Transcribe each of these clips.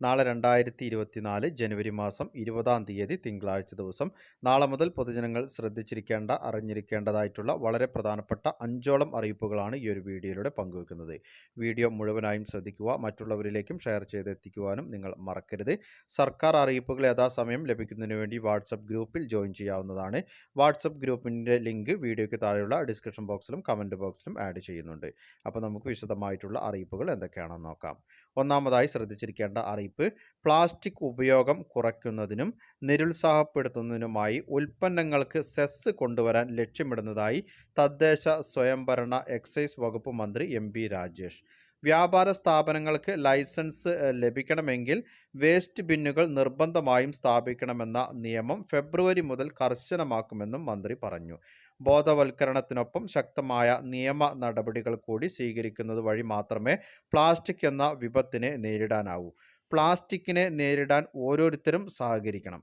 നാളെ രണ്ടായിരത്തി ഇരുപത്തിനാല് ജനുവരി മാസം ഇരുപതാം തീയതി തിങ്കളാഴ്ച ദിവസം. നാളെ മുതൽ പൊതുജനങ്ങൾ ശ്രദ്ധിച്ചിരിക്കേണ്ട അറിഞ്ഞിരിക്കേണ്ടതായിട്ടുള്ള വളരെ പ്രധാനപ്പെട്ട അഞ്ചോളം അറിയിപ്പുകളാണ് ഈ ഒരു വീഡിയോയിലൂടെ പങ്കുവെക്കുന്നത്. വീഡിയോ മുഴുവനായും ശ്രദ്ധിക്കുക മറ്റുള്ളവരിലേക്കും ഷെയർ ചെയ്തെത്തിക്കുവാനും നിങ്ങൾ മറക്കരുത്. സർക്കാർ അറിയിപ്പുകൾ യഥാസമയം ലഭിക്കുന്നതിന് വേണ്ടി വാട്സപ്പ് ഗ്രൂപ്പിൽ ജോയിൻ ചെയ്യാവുന്നതാണ്. വാട്സപ്പ് ഗ്രൂപ്പിന്റെ ലിങ്ക് വീഡിയോയ്ക്ക് താഴെയുള്ള ഡിസ്ക്രിപ്ഷൻ ബോക്സിലും കമന്റ് ബോക്സിലും ആഡ് ചെയ്യുന്നുണ്ട്. അപ്പോൾ നമുക്ക് വിശദമായിട്ടുള്ള അറിയിപ്പുകൾ എന്തൊക്കെയാണെന്ന് നോക്കാം. ഒന്നാമതായി ശ്രദ്ധിച്ചിരിക്കേണ്ട അറിയിപ്പ് പ്ലാസ്റ്റിക് ഉപയോഗം കുറയ്ക്കുന്നതിനും നിരുത്സാഹപ്പെടുത്തുന്നതിനുമായി ഉൽപ്പന്നങ്ങൾക്ക് സെസ് കൊണ്ടുവരാൻ ലക്ഷ്യമിടുന്നതായി തദ്ദേശ സ്വയംഭരണ എക്സൈസ് വകുപ്പ് മന്ത്രി എം രാജേഷ്. വ്യാപാര സ്ഥാപനങ്ങൾക്ക് ലൈസൻസ് ലഭിക്കണമെങ്കിൽ വേസ്റ്റ് ബിന്നുകൾ നിർബന്ധമായും സ്ഥാപിക്കണമെന്ന നിയമം ഫെബ്രുവരി മുതൽ കർശനമാക്കുമെന്നും മന്ത്രി പറഞ്ഞു. ബോധവൽക്കരണത്തിനൊപ്പം ശക്തമായ നിയമ നടപടികൾ കൂടി സ്വീകരിക്കുന്നത് വഴി മാത്രമേ പ്ലാസ്റ്റിക് എന്ന വിപത്തിനെ നേരിടാനാവൂ. പ്ലാസ്റ്റിക്കിനെ നേരിടാൻ ഓരോരുത്തരും സഹകരിക്കണം.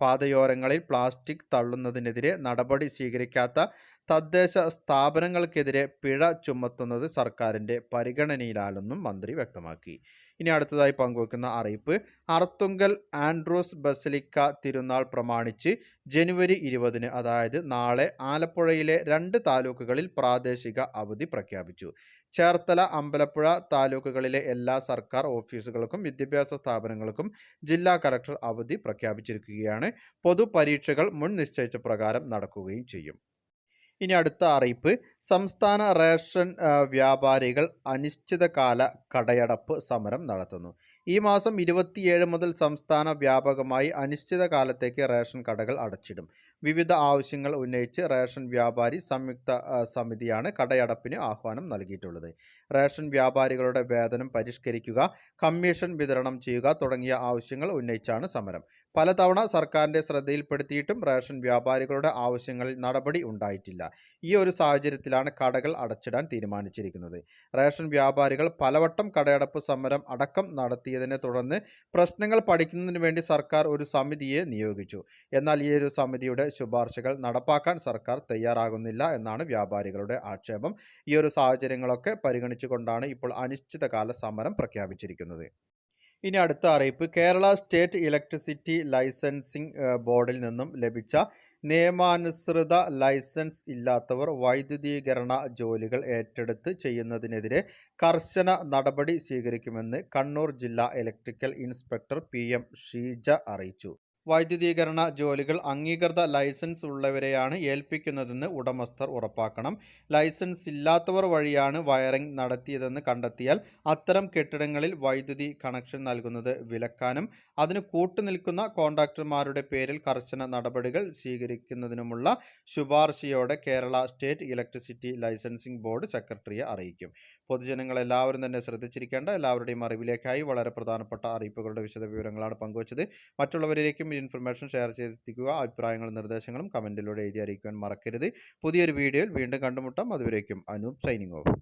പാതയോരങ്ങളിൽ പ്ലാസ്റ്റിക് തള്ളുന്നതിനെതിരെ നടപടി സ്വീകരിക്കാത്ത തദ്ദേശ സ്ഥാപനങ്ങൾക്കെതിരെ പിഴ ചുമത്തുന്നത് സർക്കാരിന്റെ പരിഗണനയിലാണെന്നും മന്ത്രി വ്യക്തമാക്കി. ഇനി അടുത്തതായി പങ്കുവെക്കുന്ന അറിയിപ്പ്. അർത്തുങ്കൽ ആൻഡ്രൂസ് ബസലിക്ക തിരുനാൾ പ്രമാണിച്ച് ജനുവരി ഇരുപതിന് അതായത് നാളെ ആലപ്പുഴയിലെ രണ്ട് താലൂക്കുകളിൽ പ്രാദേശിക അവധി പ്രഖ്യാപിച്ചു. ചേർത്തല അമ്പലപ്പുഴ താലൂക്കുകളിലെ എല്ലാ സർക്കാർ ഓഫീസുകൾക്കും വിദ്യാഭ്യാസ സ്ഥാപനങ്ങൾക്കും ജില്ലാ കലക്ടർ അവധി പ്രഖ്യാപിച്ചിരിക്കുകയാണ്. പൊതുപരീക്ഷകൾ മുൻ നിശ്ചയിച്ച പ്രകാരം നടക്കുകയും ചെയ്യും. ഇനി അടുത്ത അറിയിപ്പ്. സംസ്ഥാന റേഷൻ വ്യാപാരികൾ അനിശ്ചിതകാല കടയടപ്പ് സമരം നടത്തുന്നു. ഈ മാസം ഇരുപത്തിയേഴ് മുതൽ സംസ്ഥാന വ്യാപകമായി അനിശ്ചിതകാലത്തേക്ക് റേഷൻ കടകൾ അടച്ചിടും. വിവിധ ആവശ്യങ്ങൾ ഉന്നയിച്ച് റേഷൻ വ്യാപാരി സംയുക്ത സമിതിയാണ് കടയടപ്പിന് ആഹ്വാനം നൽകിയിട്ടുള്ളത്. റേഷൻ വ്യാപാരികളുടെ വേതനം പരിഷ്കരിക്കുക കമ്മീഷൻ വിതരണം ചെയ്യുക തുടങ്ങിയ ആവശ്യങ്ങൾ ഉന്നയിച്ചാണ് സമരം. പലതവണ സർക്കാരിന്റെ ശ്രദ്ധയിൽപ്പെടുത്തിയിട്ടും റേഷൻ വ്യാപാരികളുടെ ആവശ്യങ്ങളിൽ നടപടി ഉണ്ടായിട്ടില്ല. ഈ ഒരു സാഹചര്യത്തിലാണ് കടകൾ അടച്ചിടാൻ തീരുമാനിച്ചിരിക്കുന്നത്. റേഷൻ വ്യാപാരികൾ പലവട്ടം കടയടപ്പ് സമരം അടക്കം നടത്തിയതിനെ തുടർന്ന് പ്രശ്നങ്ങൾ പഠിക്കുന്നതിന് വേണ്ടി സർക്കാർ ഒരു സമിതിയെ നിയോഗിച്ചു. എന്നാൽ ഈ ഒരു സമിതിയുടെ ശുപാർശകൾ നടപ്പാക്കാൻ സർക്കാർ തയ്യാറാകുന്നില്ല എന്നാണ് വ്യാപാരികളുടെ ആക്ഷേപം. ഈ ഒരു സാഹചര്യങ്ങളൊക്കെ പരിഗണിച്ചുകൊണ്ടാണ് ഇപ്പോൾ അനിശ്ചിതകാല സമരം പ്രഖ്യാപിച്ചിരിക്കുന്നത്. ഇനി അടുത്ത അറിയിപ്പ്. കേരള സ്റ്റേറ്റ് ഇലക്ട്രിസിറ്റി ലൈസൻസിംഗ് ബോർഡിൽ നിന്നും ലഭിച്ച നിയമാനുസൃത ലൈസൻസ് ഇല്ലാത്തവർ വൈദ്യുതീകരണ ജോലികൾ ഏറ്റെടുത്ത് ചെയ്യുന്നതിനെതിരെ കർശന നടപടി സ്വീകരിക്കുമെന്ന് കണ്ണൂർ ജില്ലാ electrical inspector P M Sheeja അറിയിച്ചു. വൈദ്യുതീകരണ ജോലികൾ അംഗീകൃത ലൈസൻസ് ഉള്ളവരെയാണ് ഏൽപ്പിക്കുന്നതെന്ന് ഉടമസ്ഥർ ഉറപ്പാക്കണം. ലൈസൻസ് ഇല്ലാത്തവർ വഴിയാണ് വയറിംഗ് നടത്തിയതെന്ന് കണ്ടെത്തിയാൽ അത്തരം കെട്ടിടങ്ങളിൽ വൈദ്യുതി കണക്ഷൻ നൽകുന്നത് വിലക്കാനും അതിന് കൂട്ടുനിൽക്കുന്ന കോൺട്രാക്ടർമാരുടെ പേരിൽ കർശന നടപടികൾ സ്വീകരിക്കുന്നതിനുമുള്ള ശുപാർശയോടെ Kerala state electricity licensing board സെക്രട്ടറിയെ അറിയിക്കും. പൊതുജനങ്ങൾ എല്ലാവരും തന്നെ ശ്രദ്ധിച്ചിരിക്കേണ്ട എല്ലാവരുടെയും അറിവിലേക്കായി വളരെ പ്രധാനപ്പെട്ട അറിയിപ്പുകളുടെ വിശദവിവരങ്ങളാണ് പങ്കുവച്ചത്. മറ്റുള്ളവരിലേക്കും ഇൻഫർമേഷൻ ഷെയർ ചെയ്തെത്തിക്കുക. അഭിപ്രായങ്ങളും നിർദ്ദേശങ്ങളും കമന്റിലൂടെ എഴുതി അറിയിക്കുവാൻ മറക്കരുത്. പുതിയൊരു വീഡിയോയിൽ വീണ്ടും കണ്ടുമുട്ടാം. അതുവരേക്കും അനൂപ് സൈനിങ് ഓഫ്.